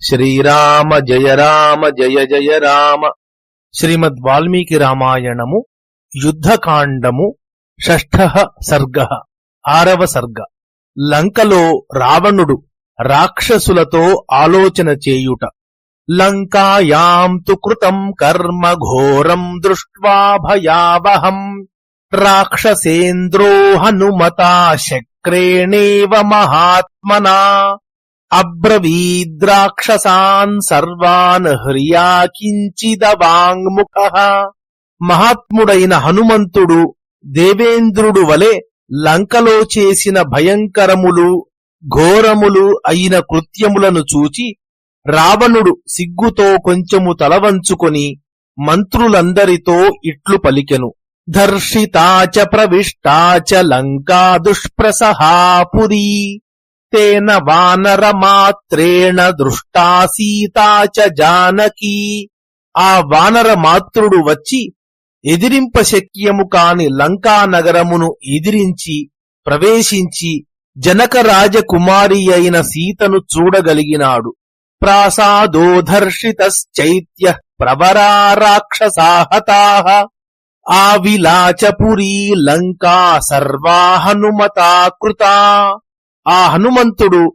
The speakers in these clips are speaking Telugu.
శ్రీరామ జయ రామ జయ జయ రామ. శ్రీమద్ వాల్మీకి రామాయణము యుద్ధకాండము షష్ఠ సర్గ ఆరవ సర్గ. లంకలో రావణుడు రాక్షసులతో ఆలోచన చేయుట. లంకాయాం తు కృతం కర్మ ఘోరం దృష్ట్వా భయావహం. రాక్షసేంద్రో హనుమతా శక్రేణేవ మహాత్మనా. అబ్రవీద్రాక్షసాన్ సర్వాన్ హ్రియా కించిదవాంగ్ముఖ. మహాత్ముడైన హనుమంతుడు దేవేంద్రుడు వలె లంకలో చేసిన భయంకరములు ఘోరములు అయిన కృత్యములను చూచి రావణుడు సిగ్గుతో కొంచెము తలవంచుకొని మంత్రులందరితో ఇట్లు పలికెను. ధర్షితాచ ప్రవిష్టాచ లంకా దుష్ప్రసహాపురీ. తేన వానరమాత్రేణ దృష్టా సీతా చ జానకీ ఆ వానర మాతృడు వచ్చి ఎదిరింపశక్యము కాని లంకా నగరమును ఎదిరించి ప్రవేశించి జనక రాజకుమారి అయిన సీతను చూడగలిగినాడు. ప్రాసాదోధర్షితశ్చైత్య ప్రవరా రాక్షసాహతాః ఆవిలాచపురీ లంకా సర్వా హనుమతా కృతా ఆ హనుమంతుడు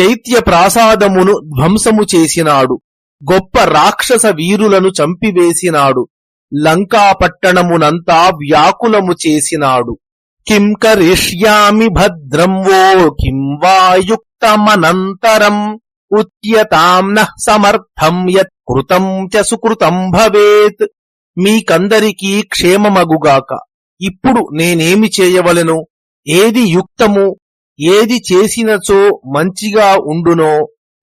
చైత్య ప్రాసాదమును ధ్వంసము చేసినాడు. గొప్ప రాక్షస వీరులను చంపివేసినాడు. లంకాపట్టణమునంతా వ్యాకులము చేసినాడు. కిం కరిష్యామి భద్రం వో కిం వాయుక్తమనంతరం యుక్తమనంతరం నః సమర్థం యత్ కృతం చ సుకృతం భవేత్. మీకందరికీ క్షేమమగుగాక. ఇప్పుడు నేనేమి చేయవలెను? ఏది యుక్తము? ఏది చేసినచో మంచిగా ఉండునో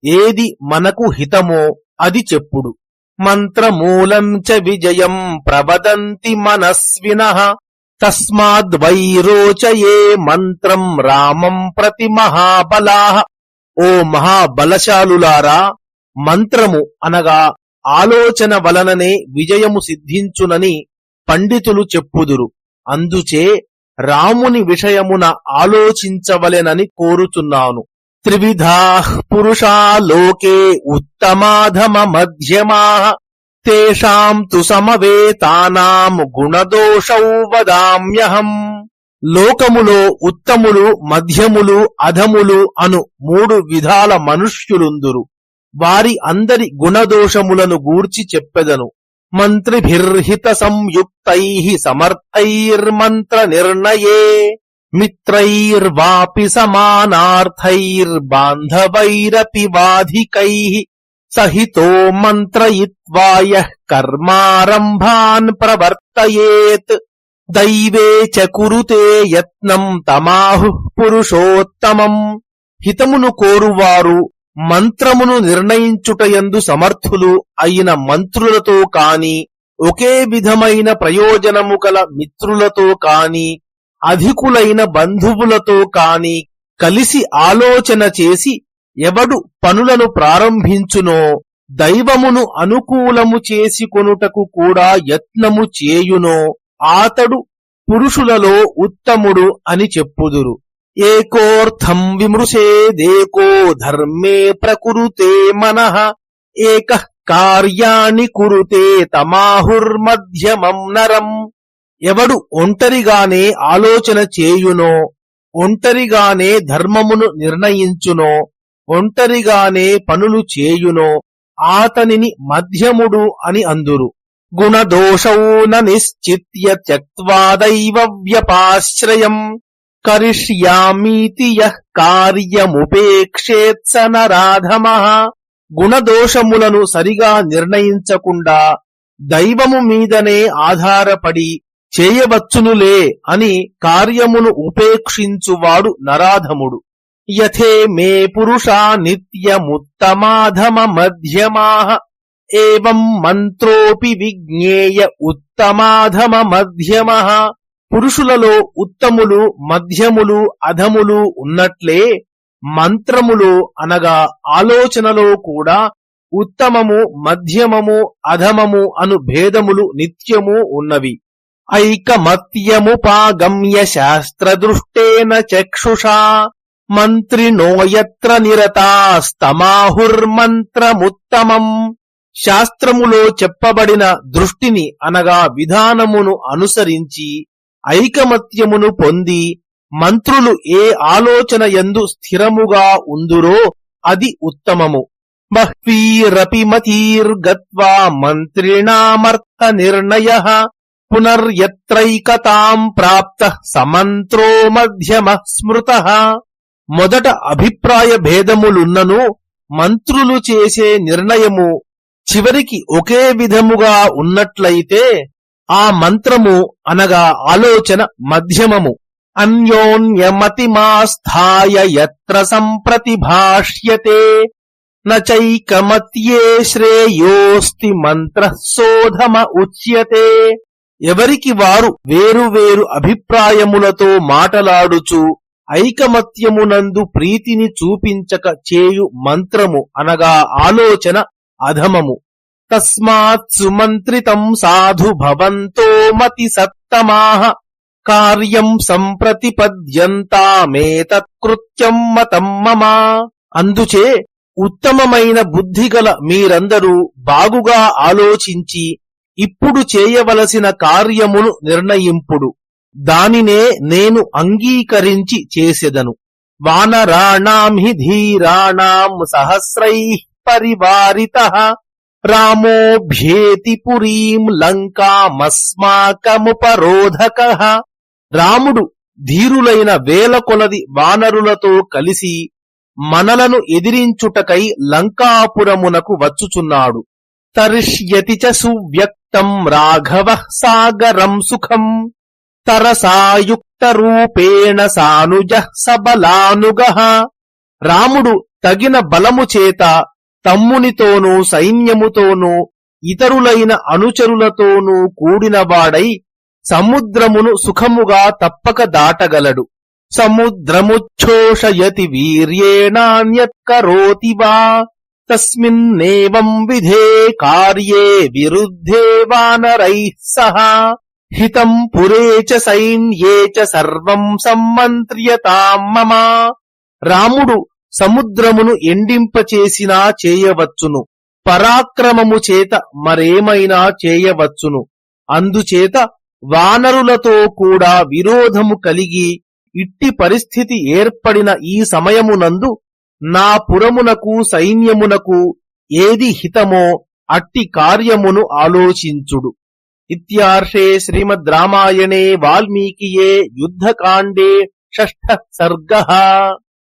ఏది మనకు హితమో అది చెప్పుడు. మంత్రమూలం చ విజయం ప్రవదంతి మనస్విన తస్మాద్వైరోచయే మంత్రం రామం ప్రతి మహాబలా. ఓ మహాబలశాలులారా మంత్రము అనగా ఆలోచన వలననే విజయము సిద్ధించునని పండితులు చెప్పుదురు. అందుచే రాముని విషయమున ఆలోచించవలెనని కోరుచున్నాను. త్రివిధా పురుషా లోకే ఉత్తమాధమ మధ్యమా తేషాం తు సమవేతానాం గుణదోషౌ వదామ్యహం. లోకములో ఉత్తములు మధ్యములు అధములు అను మూడు విధాల మనుష్యులుందురు. వారి అందరి గుణదోషములను గూర్చి చెప్పెదను. మంత్రిభిర్హిత సంయుక్తై సమర్థైర్మంత్ర నిర్ణయే మిత్రైర్వాపి సమానార్థైర్బాంధవైరపి బాధికై సహితో మంత్రయిత్వాయ కర్మారంభాన్ ప్రవర్తయేత్ దైవే చ కురుతే యత్నం తమాహు పురుషోత్తమం. హితమును కోరువారు మంత్రమును నిర్ణయించుటయందు సమర్థులు అయిన మంత్రులతో కాని ఒకే విధమైన ప్రయోజనము గల మిత్రులతో కాని అధికులైన బంధువులతో కాని కలిసి ఆలోచన చేసి ఎవడు పనులను ప్రారంభించునో దైవమును అనుకూలము చేసుకొనుటకు కూడా యత్నము చేయునో ఆతడు పురుషులలో ఉత్తముడు అని చెప్పుదురు. ఏకోర్థం విమృశేదేకో ధర్మే ప్రకురుతే మనః. ఏక కార్యాణి కురుతే తమాహుర్మధ్యమం నరం. ఎవడు ఒంటరిగానే ఆలోచన చేయునో ఒంటరిగానే ధర్మమును నిర్ణయించునో ఒంటరిగానే పనులు చేయునో ఆతనిని మధ్యముడు అని అందురు. గుణదోషౌ న నిశ్చిత్య త్యక్వాదైవ వ్యపాశ్రయం. కరిష్యామీతి యః కార్యముపేక్షేత్స నరాధమ. గుణదోషములను సరిగా నిర్ణయించకుండా దైవము మీదనే ఆధారపడి చేయవచ్చునులే అని కార్యమును ఉపేక్షించువాడు నరాధముడు. యథే మే పురుషా నిత్యముత్తమాధమ మధ్యమాః ఏం మంత్రోపి విజ్ఞేయ ఉత్తమాధమ మధ్యమః పురుషులలో ఉత్తములు మధ్యములు అధములు ఉన్నట్లే మంత్రములు అనగా ఆలోచనలో కూడా ఉత్తమము మధ్యమము అధమము అను భేదములు నిత్యము ఉన్నవి. ఐకమత్యముపాగమ్య శాస్త్రదృష్టేన చక్షుషా మంత్రినోయత్ర నిరతాస్తమాహుర్మంత్రముత్తమం శాస్త్రములో చెప్పబడిన దృష్టిని అనగా విధానమును అనుసరించి ఐకమత్యమును పొంది మంత్రులు ఏ ఆలోచన ఎందు స్థిరముగా ఉందురో అది ఉత్తమము. బహ్వీరపి మతీర్గత్వా మంత్రిణామర్థ నిర్ణయ పునర్యత్రైకతాం ప్రాప్త సమంత్రో మధ్యమ స్మృత. మొదట అభిప్రాయ భేదములున్నను మంత్రులు చేసే నిర్ణయము చివరికి ఒకే విధముగా ఉన్నట్లయితే ఆ మంత్రము అనగా ఆలోచన మధ్యమము. అన్యోన్యమతిమాస్థాయ యత్ర సంప్రతిభాష్యతే నైకమత్యే శ్రేయోస్తి మంత్ర శోధమ ఉచ్యతే. ఎవరికి వారు వేరు వేరు అభిప్రాయములతో మాటలాడుచు ఐకమత్యమునందు ప్రీతిని చూపించక చేయు మంత్రము అనగా ఆలోచన అధమము. తస్మాత్ సుమంత్రితం సాధు భవంతో మతి సత్తమాహ కార్యం సంప్రతిపద్యంతామేతత్కృత్యం మతం మమ. అందుచే ఉత్తమమైన బుద్ధిగల మీరందరూ బాగుగా ఆలోచించి ఇప్పుడు చేయవలసిన కార్యమును నిర్ణయింపుడు. దానినే నేను అంగీకరించి చేసెదను. వానరాణాం హి ధీరాణాం సహస్రై పరివారిత. రామోభ్యేతి పురీం లంకామస్మాకముపరోధక. రాముడు ధీరులైన వేల కొలది వానరులతో కలిసి మనలను ఎదిరించుటకై లంకాపురమునకు వచ్చుచున్నాడు. తరిష్యతి చ సువ్యక్తం రాఘవ సాగరం సుఖం. తరసాయుక్త రూపేణ సానుజ సబలానుగ. రాముడు తగిన బలము చేత తమ్మునితోనూ సైన్యముతోనూ ఇతరులైన అనుచరులతోనూ కూడినవాడై సముద్రమును సుఖముగా తప్పక దాటగలడు. సముద్రముచ్ఛోషయతి వీర్యేణాన్యత్కరోతి వా తస్మిన్నేవం విధే కార్యే విరుద్ధే వానరైః సహ హితం పురే చ సైన్యే చ సర్వం సమ్మంత్ర్యతాం మమ. రాముడు సముద్రమును ఎండింపచేసినా చేయవచ్చును. పరాక్రమము చేత మరేమైనా చేయవచ్చును. అందుచేత వానరులతో కూడా విరోధము కలిగి ఇట్టి పరిస్థితి ఏర్పడిన ఈ సమయమునందు నా పురమునకు సైన్యమునకు ఏది హితమో అట్టి కార్యమును ఆలోచించుడు. ఇత్యార్షే శ్రీమద్ రామాయణే వాల్మీకియే యుద్ధకాండే షష్ఠ సర్గ.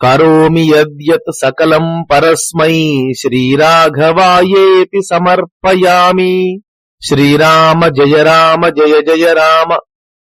కరోమి యద్యత్ సకలం పరస్మై. శ్రీరాఘవాయేపి సమర్పయామి. శ్రీరామ జయ రామ జయ జయ రామ.